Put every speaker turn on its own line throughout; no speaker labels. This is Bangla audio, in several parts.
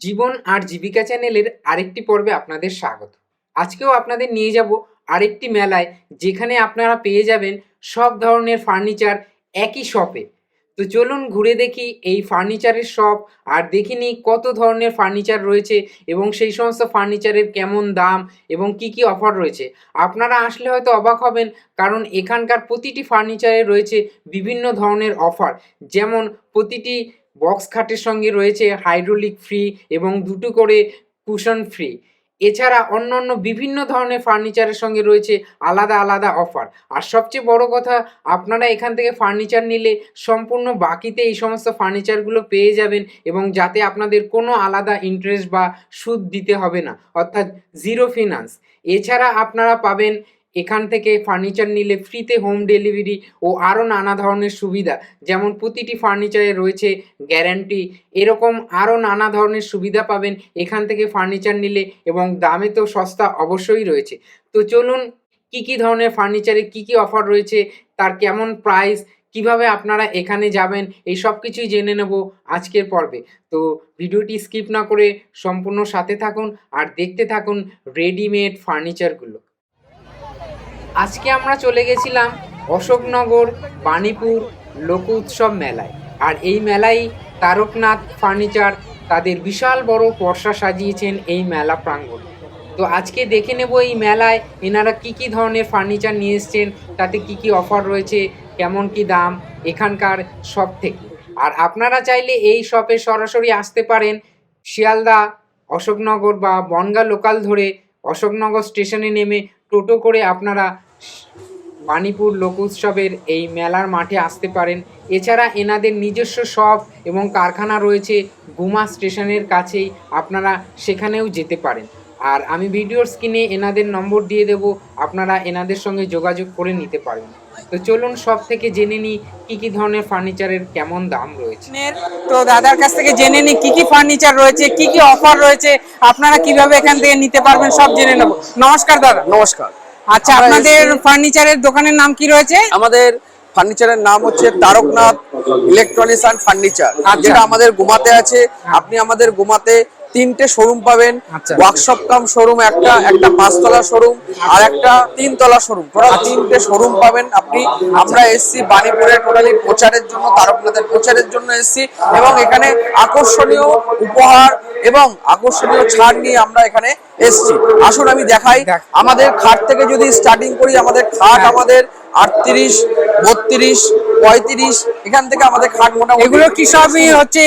জীবন আর জীবিকা চ্যানেলের আরেকটি পর্বে আপনাদের স্বাগত। আজকেও আপনাদের নিয়ে যাব আরেকটি মেলায় যেখানে আপনারা পেয়ে যাবেন সব ধরনের ফার্নিচার একই শপে। তো চলুন ঘুরে দেখি এই ফার্নিচারের শপ আর দেখে নিই কত ধরনের ফার্নিচার রয়েছে এবং সেই সমস্ত ফার্নিচারের কেমন দাম এবং কি কি অফার রয়েছে। আপনারা আসলে হয়তো অবাক হবেন কারণ এখানকার প্রতিটি ফার্নিচারে রয়েছে বিভিন্ন ধরনের অফার। যেমন প্রতিটি বক্স খাটের সঙ্গে রয়েছে হাইড্রোলিক ফ্রি এবং দুটো করে কুশন ফ্রি এছাড়া অন্যান্য বিভিন্ন ধরনের ফার্নিচারের সঙ্গে রয়েছে আলাদা আলাদা অফার আর সবচেয়ে বড় কথা, আপনারা এখান থেকে ফার্নিচার নিলে সম্পূর্ণ বাকিতে এই সমস্ত ফার্নিচারগুলো পেয়ে যাবেন এবং যাতে আপনাদের কোনো আলাদা ইন্টারেস্ট বা সুদ দিতে হবে না, অর্থাৎ জিরো ফিনান্স এছাড়া আপনারা পাবেন এখান থেকে ফার্নিচার নিলে ফ্রিতে হোম ডেলিভারি ও আরও নানা ধরনের সুবিধা। যেমন প্রতিটি ফার্নিচারে রয়েছে গ্যারান্টি এরকম আরও নানা ধরনের সুবিধা পাবেন এখান থেকে ফার্নিচার নিলে এবং দামে তো সস্তা অবশ্যই রয়েছে। তো চলুন, কি কি ধরনের ফার্নিচারে কি কি অফার রয়েছে, তার কেমন প্রাইস কীভাবে আপনারা এখানে যাবেন, এই সব কিছুই জেনে নেব আজকের পর্বে। তো ভিডিওটি স্কিপ না করে সম্পূর্ণ সাথে থাকুন আর দেখতে থাকুন রেডিমেড ফার্নিচারগুলো আজকে আমরা চলে গেছিলাম অশোকনগর, বাণীপুর লোক উৎসব মেলায়। আর এই মেলায় তারকনাথ ফার্নিচার তাদের বিশাল বড় পর্সা সাজিয়েছেন এই মেলা প্রাঙ্গণ। তো আজকে দেখে নেব এই মেলায় এনারা কি কি ধরনের ফার্নিচার নিয়ে এসছেন, তাতে কি কি অফার রয়েছে, কেমন কি দাম, এখানকার সব থেকে। আর আপনারা চাইলে এই শপে সরাসরি আসতে পারেন শিয়ালদা, অশোকনগর বা বনগা লোকাল ধরে অশোকনগর স্টেশনে নেমে টোটো করে আপনারা বাণীপুর লোক উৎসবের এই মেলার মাঠে আসতে পারেন। এছাড়া এনাদের নিজস্ব শপ এবং কারখানা রয়েছে গুমা স্টেশনের কাছেই। আপনারা সেখানেও যেতে পারেন। আর আমি ভিডিওর স্ক্রিনে এনাদের নম্বর দিয়ে দেব। আপনারা এনাদের সঙ্গে যোগাযোগ করে নিতে পারেন। তো চলুন সব থেকে জেনে নিই কি কি ধরনের ফার্নিচারের কেমন দাম রয়েছে?
তো দাদার কাছ থেকে জেনে নি কি কি ফার্নিচার রয়েছে কি কি অফার রয়েছে আপনারা কীভাবে এখান থেকে নিতে পারবেন সব জেনে নেব। নমস্কার দাদা।
নমস্কার।
আচ্ছা আপনাদের ফার্নিচারের দোকানের নাম কি রয়েছে
আমাদের ফার্নিচারের নাম হচ্ছে তারকনাথ ইলেকট্রনিক্স অ্যান্ড ফার্নিচার। যেটা আমাদের গুমাতে আছে আপনি আমাদের গুমাতে তিনটে শোরুম পাবেন। ওয়ার্কশপ কাম শোরুম একটা একটা পাঁচতলা শোরুম আর একটা তিনতলা শোরুম টোটাল। তিনটে শোরুম পাবেন আপনি আমরা এসছি বাণীপুরের টোটালি প্রচারের জন্য তারকনাথের প্রচারের জন্য এসছি এবং এখানে আকর্ষণীয় উপহার এবং আকর্ষণীয় ছাড় নিয়ে আমরা এখানে এসছি আসুন আমি দেখাই আমাদের খাট থেকে যদি স্টার্টিং করি আমাদের খাট। আমাদের আটত্রিশ বত্রিশ পঁয়ত্রিশ এখান থেকে আমাদের খাট মোটামুটি
এগুলো কি সবই হচ্ছে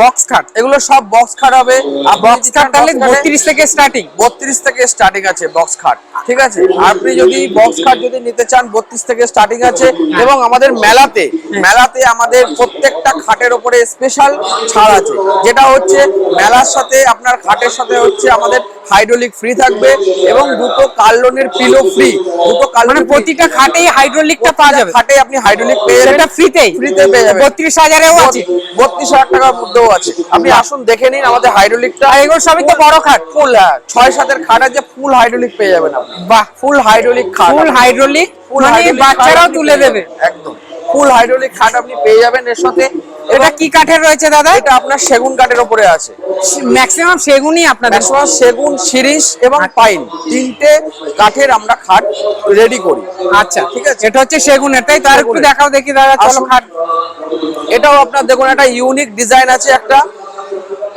বক্স খাট?
এগুলো সব বক্স খাট হবে।
আর বক্স খাট তাহলে বত্রিশ থেকে স্টার্টিং
বত্রিশ থেকে স্টার্টিং আছে বক্স খাট ঠিক আছে? আপনি যদি বক্স খাট যদি নিতে চান বত্রিশ থেকে স্টার্টিং আছে। এবং আমাদের মেলাতে মেলাতে আমাদের প্রত্যেকটা খাটের উপরে স্পেশাল ছাড় আছে। যেটা হচ্ছে মেলার সাথে আপনার খাটের সাথে হচ্ছে আমাদের হাইড্রোলিক ফ্রি থাকবে এবং দুটো কার্লনের পিলো ফ্রি দুটো
মানে
কার্লনের
প্রতিটা খাটেই হাইড্রোলিকটা পাওয়া যাবে।
খাটে আপনি হাইড্রোলিক পেয়ে যাবেন।
সেটা ফ্রিতেই
ফ্রিতে পেয়ে যাবেন।
বত্রিশ হাজারেও আছে।
বত্রিশ হাজার টাকার মধ্যেও আছে। আপনি আসুন দেখে নিন আমাদের হাইড্রোলিকটা
এগুলো সবই তো বড় খাট।
ফুল হ্যাঁ। ছয় সাতের খাট আছে ফুল হাইড্রোলিক পেয়ে যাবেন আপনি।
বাহ।
ফুল হাইড্রোলিক খাট
ফুল হাইড্রোলিক মানে বাচ্চারাও তুলে দেবে।
একদম। ফুল হাইড্রোলিক খাট আপনি পেয়ে যাবেন এর সাথে।
এটা কি কাঠের রয়েছে দাদা?
এটা আপনার সেগুন কাঠের উপরে আছে।
ম্যাক্সিমাম সেগুনই আপনাদের
ম্যাক্সিমাম সেগুন শিরিষ এবং পাইন। তিনটে কাঠের আমরা খাট রেডি করি।
আচ্ছা
ঠিক আছে?
এটা হচ্ছে সেগুনের তাই তার একটু দেখাও দেখি দাদা চলো খাট।
এটাও আপনার দেখুন একটা ইউনিক ডিজাইন আছে একটা।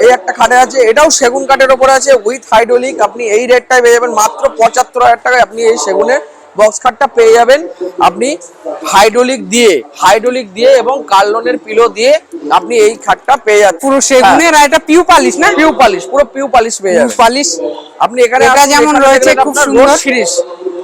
এই একটা খাটে আছে এটাও সেগুন কাঠের উপরে আছে উইথ হাইড্রোলিক আপনি এই রেটটায় পেয়ে যাবেন মাত্র পঁচাত্তর হাজার টাকায় আপনি এই সেগুনের বক্স খাটটা পেয়ে যাবেন। আপনি হাইড্রোলিক দিয়ে হাইড্রোলিক দিয়ে এবং কার্লনের পিলো দিয়ে আপনি এই খাটটা পেয়ে যাচ্ছেন।
পুরো সেগুনের আর এটা পিউ পালিশ না?
পিউ পালিশ পুরো পিউ পালিশ পেয়ে যাবেন।
পালিশ
আপনি এখানে
এটা যেমন রয়েছে খুব সুন্দর।
রোজ সিরিজ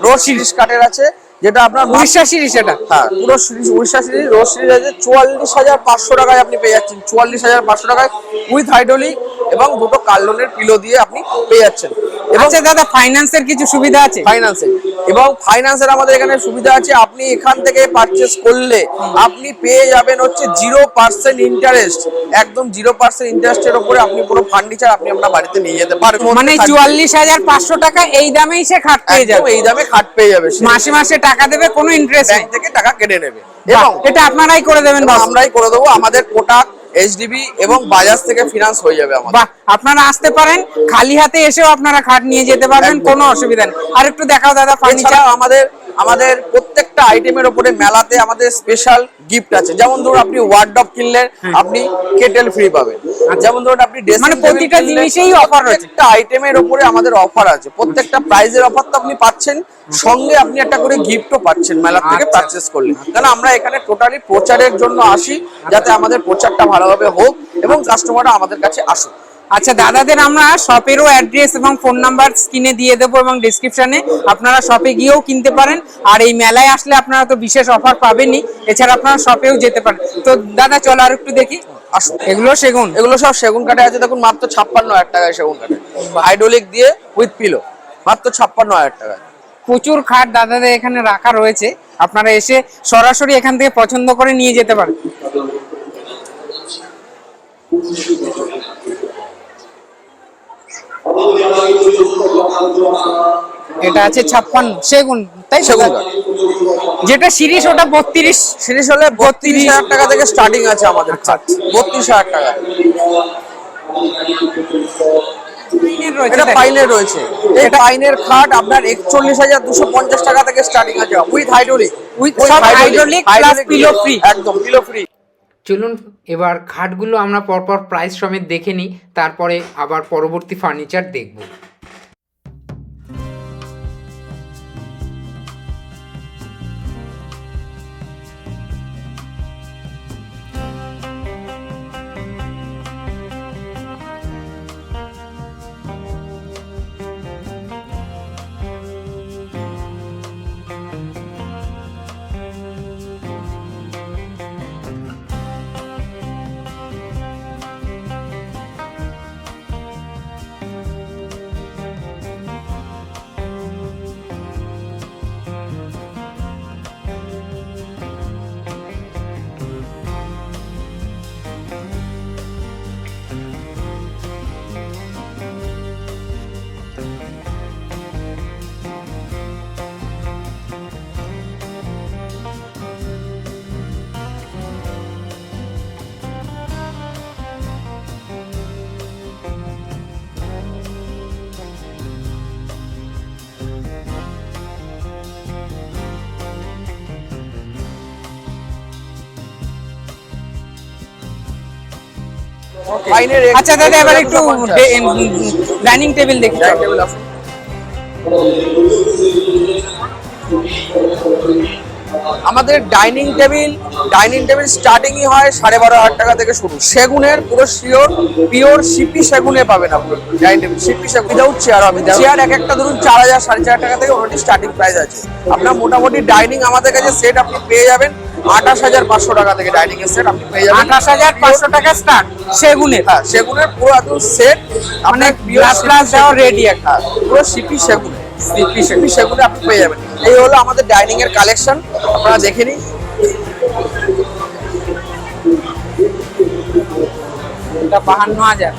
রোজ সিরিজ কাঠের আছে যেটা আপনার
উড়িষ্যা সিরিজ এটা।
হ্যাঁ পুরো series Orissa series rose series আছে। চুয়াল্লিশ হাজার পাঁচশো টাকায় আপনি পেয়ে যাচ্ছেন। চুয়াল্লিশ হাজার পাঁচশো টাকায় উইথ হাইড্রোলিক এবং দুটো কার্লনের পিলো দিয়ে আপনি পেয়ে যাচ্ছেন। এবং
আচ্ছা দাদা ফাইন্যান্সের কিছু সুবিধা আছে?
ফাইন্যান্সে এবং ফাইন্যান্সের আমাদের এখানে সুবিধা আছে আপনি এখান থেকে পারচেস করলে আপনি পেয়ে যাবেন হচ্ছে জিরো পার্সেন্ট ইন্টারেস্ট একদম জিরো পার্সেন্ট ইন্টারেস্টের উপরে আপনি পুরো ফার্নিচার আপনি আপনার বাড়িতে নিয়ে যেতে পারবেন।
মানে চুয়াল্লিশ হাজার পাঁচশো টাকা এই দামেই সে খাট পেয়ে যাবে।
এই দামে খাট পেয়ে যাবে
মাসে মাসে টাকা দেবে কোনো ইন্টারেস্ট
ব্যাংক থেকে টাকা কেটে নেবে।
এবং এটা আপনারাই করে দেবেন
আমরাই করে দেবো আমাদের কোটাক এইচডিবি এবং বাজাজ থেকে ফিনান্স হয়ে যাবে আমাদের।
বাহ আপনারা আসতে পারেন খালি হাতে এসেও আপনারা খাট নিয়ে যেতে পারবেন কোনো অসুবিধা নেই। আর একটু দেখাও দাদা ফার্নিচার
আমাদের আমাদের আমাদের প্রত্যেকটা আইটেমের উপরে মেলাতে আমাদের স্পেশাল গিফট আছে। যেমন ধরুন আপনি ওয়ার্ডরোব কিনলে আপনি কেটেল ফ্রি পাবেন। যেমন ধরুন আপনি
মানে প্রতিটা জিনিসেই offer রয়েছে।
প্রত্যেকটা আইটেমের উপরে আমাদের অফার আছে। প্রত্যেকটা প্রাইজের অফার তো আপনি পাচ্ছেন সঙ্গে আপনি একটা করে গিফটও পাচ্ছেন মেলা থেকে
আচ্ছা।
পারচেস করলে। কারণ আমরা এখানে টোটালি প্রচারের জন্য আসি যাতে আমাদের প্রচারটা ভালোভাবে হোক এবং কাস্টমাররা আমাদের কাছে আসুক।
আচ্ছা দাদাদের আমরা শপেরও অ্যাড্রেস এবং ফোন নাম্বার স্ক্রিনে দিয়ে দেবো এবং ডিসক্রিপশনে আপনারা শপে গিয়েও কিনতে পারেন। আর এই মেলায় আসলে আপনারা তো বিশেষ অফার পাবেনই এছাড়া আপনারা শপেও যেতে পারেন। তো দাদা চলো আর একটু দেখি এগুলো সেগুন?
এগুলো সব সেগুন কাঠে আছে দেখুন মাত্র ছাপ্পান্ন হাজার টাকায় সেগুন কাঠে। হাইড্রোলিক দিয়ে উইথ পিলো মাত্র ছাপ্পান্ন হাজার টাকায়।
প্রচুর খাট দাদাদের এখানে রাখা রয়েছে। আপনারা এসে সরাসরি এখান থেকে পছন্দ করে নিয়ে যেতে পারেন। এটা আছে ছাপ্পান্ন সেগুন তাই
সেগুন
যেটা সিরিজ ওটা বত্রিশ।
সিরিজ হলে বত্রিশ হাজার টাকা থেকে স্টার্টিং আছে আমাদের বত্রিশ হাজার টাকা। এটা পাইনের রয়েছে। এই পাইনের খাট আপনার একচল্লিশ হাজার দুশো পঞ্চাশ টাকা থেকে স্টার্টিং আছে। উইথ হাইড্রোলিক
plus pillow
একদম পিলো ফ্রি
চলুন এবার খাটগুলো আমরা পরপর প্রাইস সমেত দেখে নিই তারপরে আবার পরবর্তী ফার্নিচার দেখব।
আচ্ছা দাদা এবার একটু ডাইনিং টেবিল দেখি।
আমাদের ডাইনিং টেবিল ডাইনিং টেবিল স্টার্টিংই হয় সাড়ে বারো হাজার টাকা থেকে শুরু। সেগুনের পুরো শিওর পিওর সিপি সেগুনে পাবেন আপনার ডাইনিং টেবিল সিপি সেগুন। উইদাউট চেয়ার হবে চেয়ার এক একটা ধরুন চার হাজার সাড়ে চার টাকা থেকে অলরেডি স্টার্টিং প্রাইস আছে। আপনার মোটামুটি ডাইনিং আমাদের কাছে সেট আপনি পেয়ে যাবেন। আঠাশ হাজার পাঁচশো টাকা থেকে ডাইনিং এর সেট আপনি পেয়ে যাবেন।
আঠাশ হাজার পাঁচশো টাকা স্টার্ট সেগুনের।
হ্যাঁ সেগুনের পুরো একদম সেট
মানে গ্লাস গ্লাস দেওয়া রেডি একটা।
হ্যাঁ পুরো সিপি সেগুন সিপি সিপি সেগুনে আপনি পেয়ে যাবেন। এই হলো আমাদের ডাইনিং এর কালেকশন আপনারা দেখে নিন।
এটা বাহান্ন হাজার।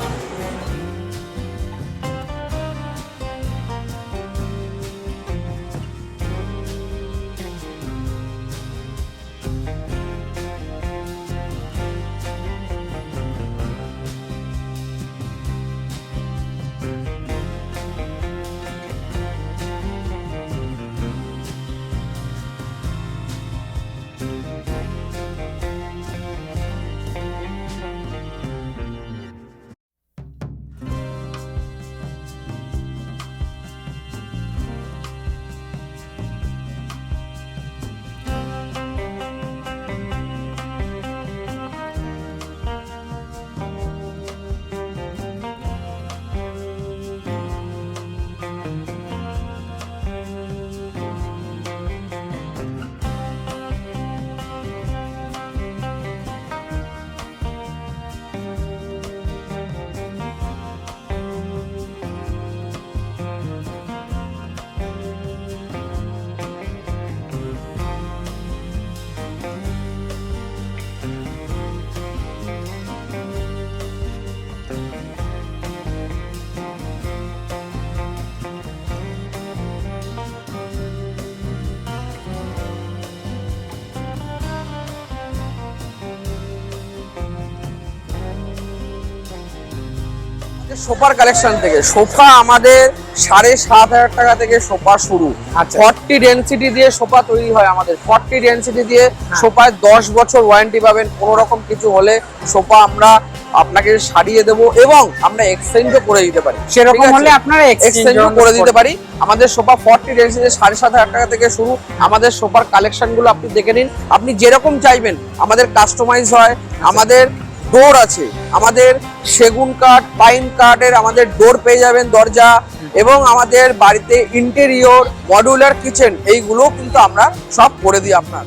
সোফার কালেকশন থেকে। সোফা আমাদের সাড়ে সাত হাজার টাকা থেকে সোফা শুরু।
আচ্ছা।
ফর্টি ডেন্সিটি দিয়ে সোফা তৈরি হয় আমাদের। ফর্টি ডেন্সিটি দিয়ে সোফায় দশ বছর ওয়ারেন্টি পাবেন। কোনো রকম কিছু হলে সোফা আমরা আপনাকে সারিয়ে দেবো এবং আমরা এক্সচেঞ্জও করে দিতে পারি।
সেরকম হলে আপনারা এক্সচেঞ্জ
এক্সচেঞ্জও করে দিতে পারি। আমাদের সোফা ফর্টি ডেন্সিটি সাড়ে সাত হাজার টাকা থেকে শুরু। আমাদের সোফার কালেকশনগুলো আপনি দেখে নিন। আপনি যেরকম চাইবেন। আমাদের কাস্টমাইজ হয়। আমাদের ডোর আছে। আমাদের সেগুন কাঠ, পাইন কাঠের আমাদের ডোর পেয়ে যাবেন দরজা এবং আমাদের বাড়িতে ইন্টেরিয়র মডুলার কিচেন এইগুলো কিন্তু আমরা সব করে দিই আপনার।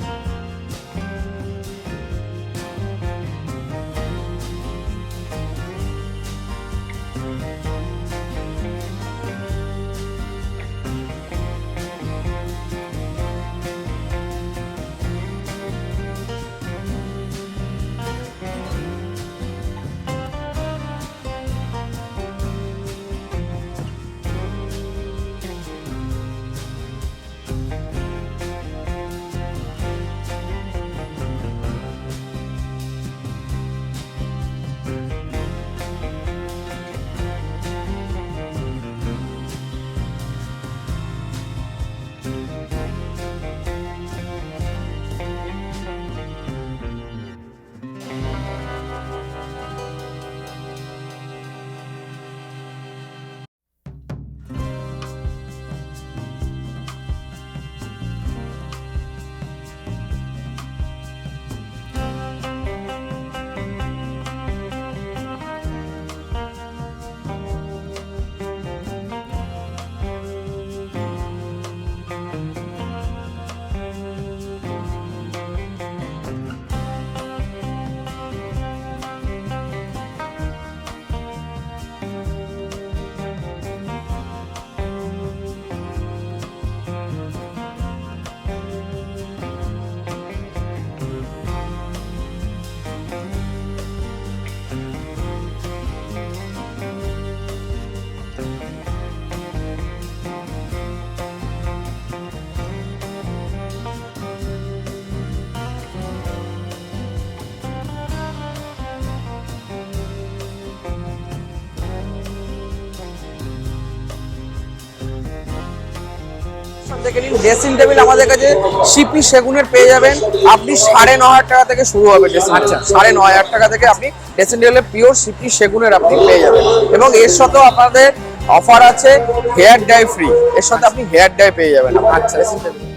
দেখে নিন। ড্রেসিং টেবিল আমাদের কাছে সিপি সেগুনের পেয়ে যাবেন। আপনি সাড়ে ন হাজার টাকা থেকে শুরু হবে ড্রেসিং আচ্ছা। সাড়ে ন হাজার টাকা থেকে আপনি ড্রেসিং টেবিলের পিওর সিপি সেগুনের আপনি পেয়ে যাবেন। এবং এর সাথেও আপনাদের অফার আছে হেয়ার ডাই ফ্রি এর সাথে আপনি হেয়ার ডাই পেয়ে যাবেন। আচ্ছা। Dressing table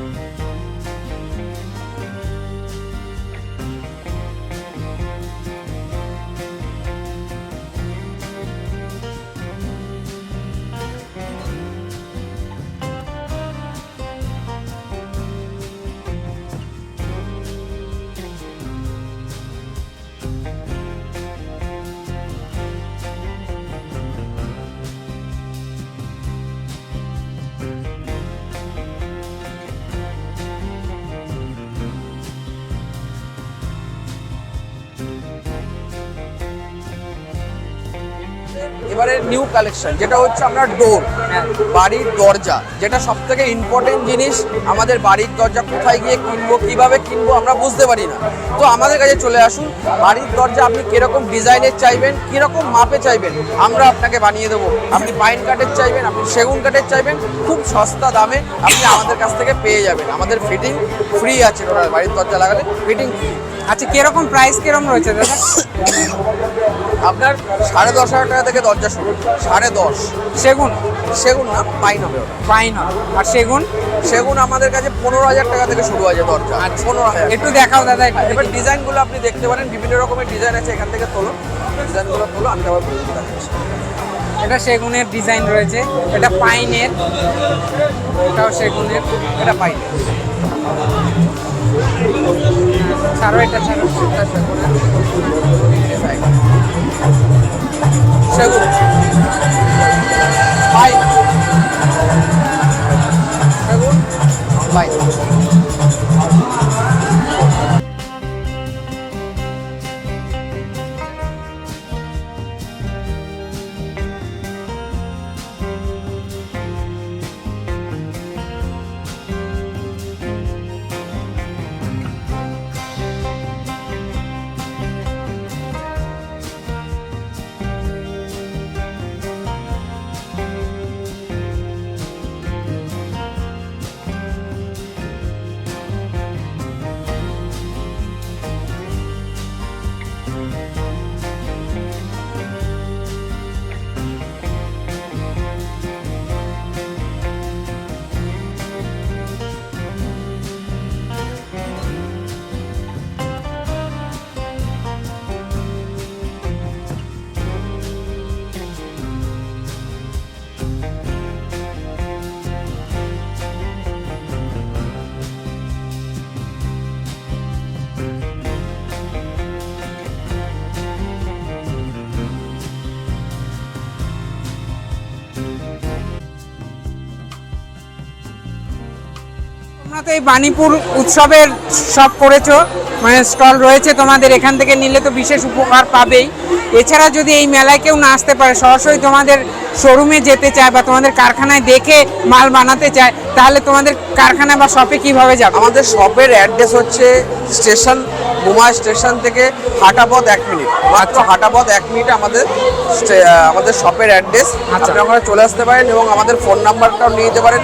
Bye. এবারে নিউ কালেকশন যেটা হচ্ছে আমরা ডোর বাড়ির দরজা, যেটা সব থেকে ইম্পর্টেন্ট জিনিস আমাদের বাড়ির দরজা কোথায় গিয়ে কিনবো, কীভাবে কিনবো আমরা বুঝতে পারি না। তো আমাদের কাছে চলে আসুন, বাড়ির দরজা আপনি কীরকম ডিজাইনের চাইবেন, কীরকম মাপে চাইবেন, আমরা আপনাকে বানিয়ে দেবো। আপনি পাইন কাঠের চাইবেন, আপনি সেগুন কাঠের চাইবেন, খুব সস্তা দামে আপনি আমাদের কাছ থেকে পেয়ে যাবেন। আমাদের ফিটিং ফ্রি আছে বাড়ির দরজা লাগালে ফিটিং ফ্রি
আচ্ছা কীরকম প্রাইস কীরকম রয়েছে দাদা?
আপনার সাড়ে দশ হাজার টাকা থেকে দরজা শুরু। সাড়ে দশ।
সেগুন?
সেগুন না পাইন হবে ওটা।
ফাইন আর সেগুন?
সেগুন আমাদের কাছে পনেরো হাজার টাকা থেকে শুরু আছে দরজা। আর পনেরো হাজার
একটু দেখাও দাদা একটু
এবার। ডিজাইনগুলো আপনি দেখতে পারেন। বিভিন্ন রকমের ডিজাইন আছে এখান থেকে তোলো। ডিজাইনগুলো তোলো আমি আবার বলে
এটা সেগুনের ডিজাইন রয়েছে। এটা পাইনের। এটাও সেগুনের।
এটা পাইন
সাড়ে এটা ছাড়া সত্তর
সেগুন সেগুন
বাইক তো এই বাণীপুর উৎসবের সব করেছ মানে স্টল রয়েছে তোমাদের এখান থেকে নিলে তো বিশেষ উপকার পাবেই। এছাড়া যদি এই মেলায় কেউ না আসতে পারে সরাসরি তোমাদের শোরুমে যেতে চায় বা তোমাদের কারখানায় দেখে মাল বানাতে চায় তাহলে তোমাদের কারখানা বা শপে কীভাবে যাবে?
আমাদের শপের অ্যাড্রেস হচ্ছে স্টেশন বোমা স্টেশন থেকে হাঁটাপথ এক মিনিট। মাত্র হাঁটাপথ এক মিনিট আমাদের আমাদের শপের অ্যাড্রেস
আচ্ছা।
আপনি ওখানে চলে আসতে পারেন এবং আমাদের ফোন নাম্বারটাও নিয়ে যেতে পারেন।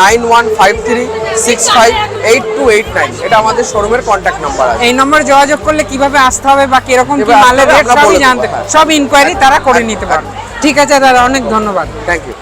Nine one five three six five eight two eight nine. এটা আমাদের শোরুমের কন্ট্যাক্ট নাম্বার আছে।
এই নম্বরে যোগাযোগ করলে কীভাবে আসতে হবে বা কীরকম কি মালের রেট সবই জানতে। সব ইনকোয়ারি তারা করে নিতে পারবে। ঠিক আছে দাদা অনেক ধন্যবাদ।
Thank you